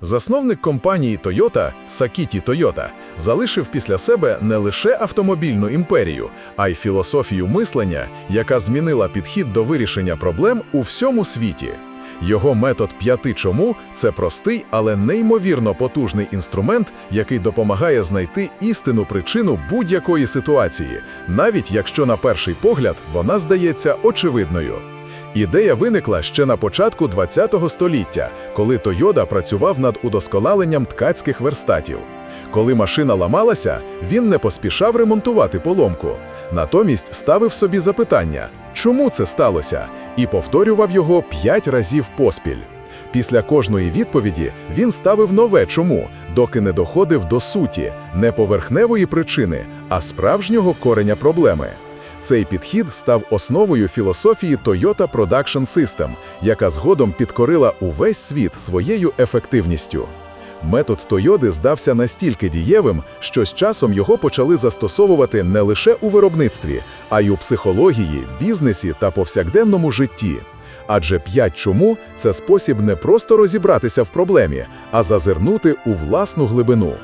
Засновник компанії Toyota Сакіті Toyota залишив після себе не лише автомобільну імперію, а й філософію мислення, яка змінила підхід до вирішення проблем у всьому світі. Його метод п'яти чому це простий, але неймовірно потужний інструмент, який допомагає знайти істинну причину будь-якої ситуації, навіть якщо на перший погляд вона здається очевидною. Ідея виникла ще на початку ХХ століття, коли Тойода працював над удосконаленням ткацьких верстатів. Коли машина ламалася, він не поспішав ремонтувати поломку. Натомість ставив собі запитання, чому це сталося, і повторював його п'ять разів поспіль. Після кожної відповіді він ставив нове чому, доки не доходив до суті, не поверхневої причини, а справжнього кореня проблеми. Цей підхід став основою філософії Toyota Production System, яка згодом підкорила увесь світ своєю ефективністю. Метод Тойоди здався настільки дієвим, що з часом його почали застосовувати не лише у виробництві, а й у психології, бізнесі та повсякденному житті. Адже п'ять чому це спосіб не просто розібратися в проблемі, а зазирнути у власну глибину.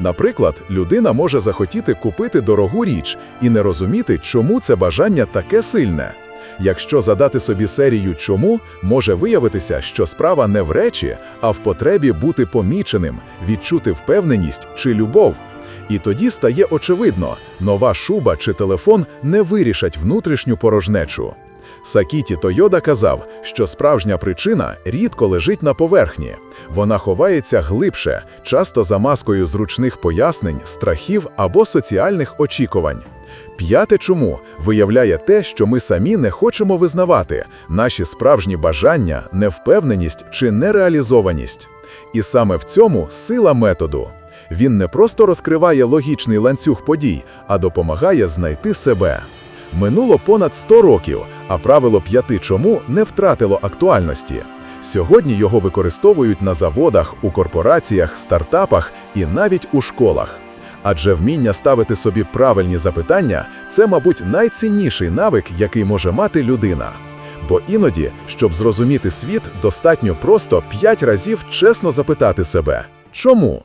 Наприклад, людина може захотіти купити дорогу річ і не розуміти, чому це бажання таке сильне. Якщо задати собі серію чому, може виявитися, що справа не в речі, а в потребі бути поміченим, відчути впевненість чи любов. І тоді стає очевидно, нова шуба чи телефон не вирішать внутрішню порожнечу. Сакіті Тойода казав, що справжня причина рідко лежить на поверхні. Вона ховається глибше, часто за маскою зручних пояснень, страхів або соціальних очікувань. П'яте чому виявляє те, що ми самі не хочемо визнавати, наші справжні бажання, невпевненість чи нереалізованість. І саме в цьому сила методу. Він не просто розкриває логічний ланцюг подій, а допомагає знайти себе. Минуло понад 100 років, а правило п'яти чому не втратило актуальності. Сьогодні його використовують на заводах, у корпораціях, стартапах і навіть у школах. Адже вміння ставити собі правильні запитання це, мабуть, найцінніший навик, який може мати людина. Бо іноді, щоб зрозуміти світ, достатньо просто п'ять разів чесно запитати себе чому?